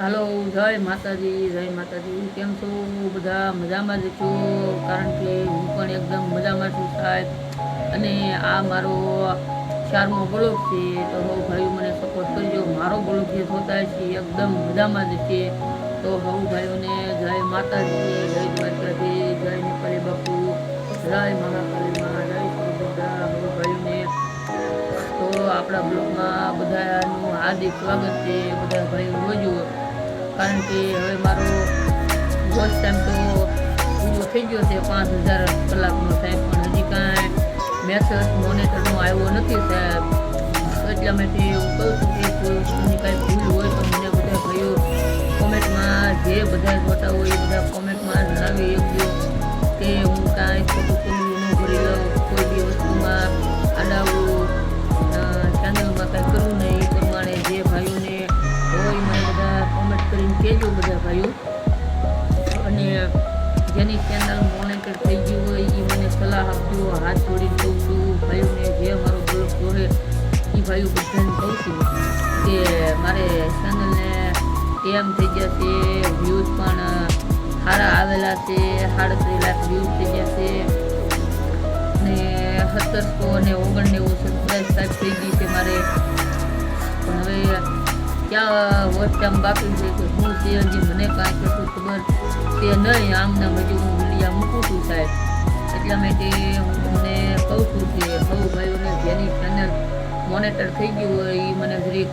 હાલો, જય માતાજી જય માતાજી. કેમ છો? બધા મજામાં જ છો, કારણ કે હું પણ એકદમ મજામાં છું સાહેબ. અને આ મારો ચારમો બ્લોક છે, તો હવ ભાઈઓ, મને સપોર્ટ કરજો. મારો બ્લોગ જે જોતા છે, એકદમ મજામાં જ છે. તો હવ ભાઈઓને જય માતાજી, જય દ્વારકાજી જય નિપરે બાપુ, જય મહાકાલીમાં જય બધા હવ ભાઈઓને, તો આપણા બ્લોગમાં બધાનું હાર્દિક સ્વાગત છે. બધા ભાઈઓ કારણ કે હવે મારો વોચ ટાઈમ તો પૂરો થઈ ગયો છે, પાંચ હજાર કલાકનો સાહેબ. પણ હજી કાંઈ મેસેજ મોનિટરનો આવ્યો નથી સાહેબ. એટલે અમે હું કહું છું કે કોઈ કાંઈ ભૂલ હોય તો મને બધા ભાઈઓ કોમેન્ટમાં જે બધા જોતા હોય એ બધા કોમેન્ટમાં જણાવી એકજો કે હું કરીને કહેજો બધા ભાઈઓ. અને જેની ચેનલ મોનિટર થઈ ગયું હોય એ મને સલાહ આપજો, હાથ જોડી કહું છું ભાઈઓને જે મારો બ્લોગ જોડે એ ભાઈઓ બધાને કહું છું કે મારે ચેનલને એમ થઈ ગયા છે વ્યૂઝ પણ સારા આવેલા છે, સાડત્રીસ લાખ વ્યૂઝ થઈ ગયા છે. અને સત્તરસો અને ઓગણનેવું સબસ્ક્રાઈબ થઈ ગઈ છે મારે. પણ હવે ક્યાં વોચટામ બાકી છે કે શું છે હજી મને કાંઈ કશું ખબર છે નહીં આમના હજુ હું વિડીયા મૂકું છું સાહેબ એટલા માટે હું તમને કહું છું કે સૌ ભાઈઓને જેની ચેનલ મોનિટર થઈ ગયું હોય એ મને જરીક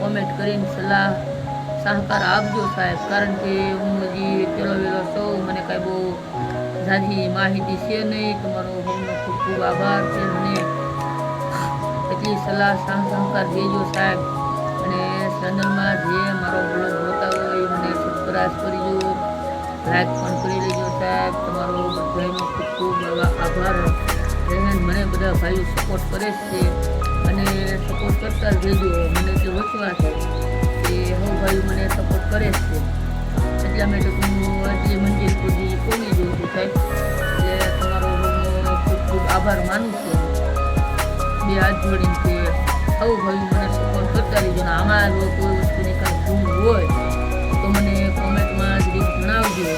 કોમેન્ટ કરીને સલાહ સહકાર આપજો સાહેબ કારણ કે હું હજી પેલો વેલો સૌ મને કાંઈ બહુ ઝાઝી માહિતી છે નહીં. તમારો સૌનો ખૂબ ખૂબ આભાર છે મને. એટલી સલાહ સહ સહકાર દેજો સાહેબ અને ચેનલમાં જે મારો બ્લોગ જોતા હોય મને સબસ્ક્રાઈબ કરજો લાઈક પણ કરી લેજો સાહેબ. તમારો બધાનો ખૂબ ખૂબ આભાર. એને મને બધા ભાઈઓ સપોર્ટ કરે છે અને સપોર્ટ કરતા જ રહેજો. મને તે વચવા છે કે હું ભાઈઓ મને સપોર્ટ કરે છે. એટલા માટે હું આજે મંદિર સુધી પહોંચી જઉં છું સાહેબ. એટલે તમારો ખૂબ ખૂબ આભાર માનું છું. બે હાથ જોડીને કે હું ભાઈ મને સપોર્ટ કરતા રહીજો ને આમાં કોઈ વસ્તુની કાંઈ ભૂલ હોય, તો મને કોમેન્ટમાં જરીક જણાવજો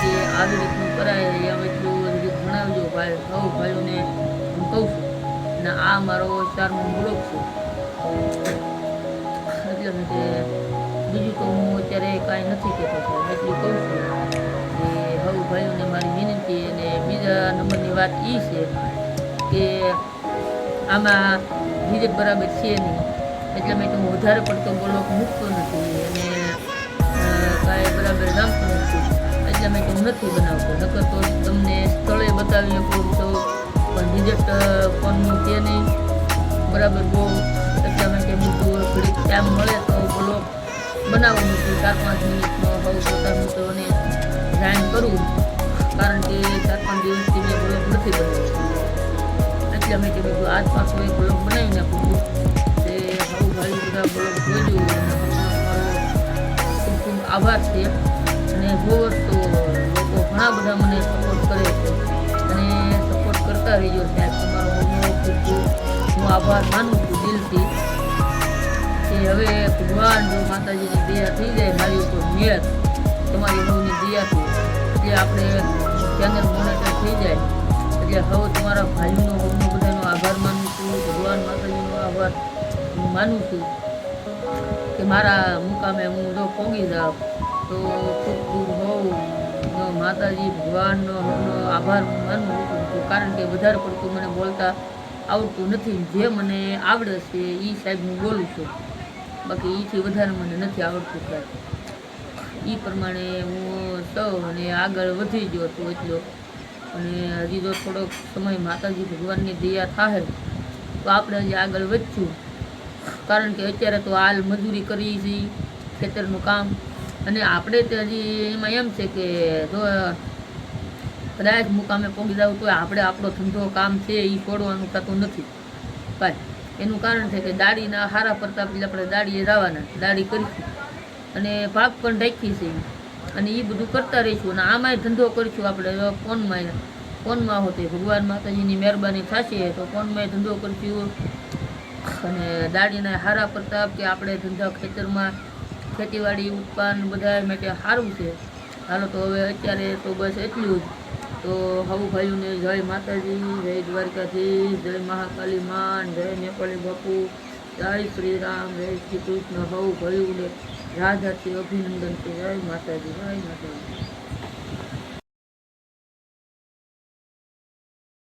કે આવી રીતનું કરાય યા એટલું જરીક જણાવજો. ભાઈ સૌ ભાઈઓને હું કહું છું, અને આ મારો ચારમો બ્લોગ છે. એટલે માટે બીજું તો હું અત્યારે કાંઈ નથી કહેતો છું એટલું કહું છું કે સૌ ભાઈઓને મારી વિનંતી અને બીજા નંબરની વાત એ છે કે આમાં વિજય બરાબર છે નહીં. એટલે મેં હું વધારે પડતો બ્લોક મૂકતો નથી. અને કાંઈ બરાબર નાખતો નથી. એટલે મેં તો નથી બનાવતો. નકર તો તમને સ્થળે બતાવી શકું તો પણ રિઝલ્ટ ફોનનું તે નહીં. બરાબર બહુ. એટલા માટે મૂકું થોડીક ટાઈમ મળે તો બ્લોક બનાવવાનું નથી ચાર પાંચ મિનિટનો બહુ પોતા અને ગ્રાઇન્ડ કરું. કારણ કે ચાર પાંચ દિવસથી મેં બ્લોક નથી બનાવ્યો. એટલે મેં કે બધું આજ પાછો એક બ્લોગ બનાવી નાખું. ભાઈ બધા બ્લોગ જોજો ખૂબ આભાર છે. અને જોવો તો લોકો ઘણા બધા મને સપોર્ટ કરે છે. અને સપોર્ટ કરતા રહીજો સાહેબ તમારો ખૂબ હું આભાર માનું છું દિલથી. કે હવે ભગવાન જો માતાજીની દયા થઈ જાય, મારી ઉપર મેર. તમારી બહુની દયાથી એટલે આપણે ચેનલ મોનેટર થઈ જાય. એટલે હવે તમારા ભાઈઓનો હું બધાનો આભાર માનું છું. ભગવાન માતાજીનો આભાર. હું માનું છું કે મારા મુકામે હું જો પહોંચી જાઉં, તો ખૂબ હોઉં. માતાજી ભગવાનનો આભાર માનું છું. કારણ કે વધારે પડતું મને બોલતા આવડતું નથી. જે મને આવડે છે એ સાહેબ હું બોલું છું. બાકી એથી વધારે મને નથી આવડતું સાહેબ એ પ્રમાણે હું સૌ અને આગળ વધી ગયો હતો એટલો. અને હજી જો થોડોક સમય માતાજી ભગવાનની દયા થાય તો આપણે હજી આગળ વધશું. કારણ કે અત્યારે તો હાલ મજૂરી કરીએ છીએ ખેતરનું કામ. અને આપણે હજી એમાં એમ છે કે જો કદાચ મુકામે પહોંચી જાવ તો આપણે આપણો ધંધો કામ છે એ છોડવાનું થતું નથી. પણ એનું કારણ છે કે દાડીના હારા પડતા એટલે આપણે દાડીએ જવાના દાડી કરીશું. અને ભાગ પણ રાખી છે. અને એ બધું કરતા રહીશું અને આમાંય ધંધો કરીશું આપણે. ફોનમાં ફોનમાં હોતે ભગવાન માતાજીની મહેરબાની થશે તો ફોનમાં ધંધો કરીશું. અને દાડીના હારા પ્રતાપ કે આપણે ધંધા ખેતરમાં ખેતીવાડી, ઉત્પાદન બધા માટે સારું છે. હાલો તો હવે અત્યારે તો બસ એટલું જ. તો હવું ભાઈઓને જય માતાજી, જય દ્વારકાધીશ, જય મહાકાલી માન, જય નેપાળી બાપુ, જય શ્રી રામ જય શ્રી કૃષ્ણ. હવું ભાઈઓને રાધાથી અભિનંદન છે. જય માતાજી જય માતાજી.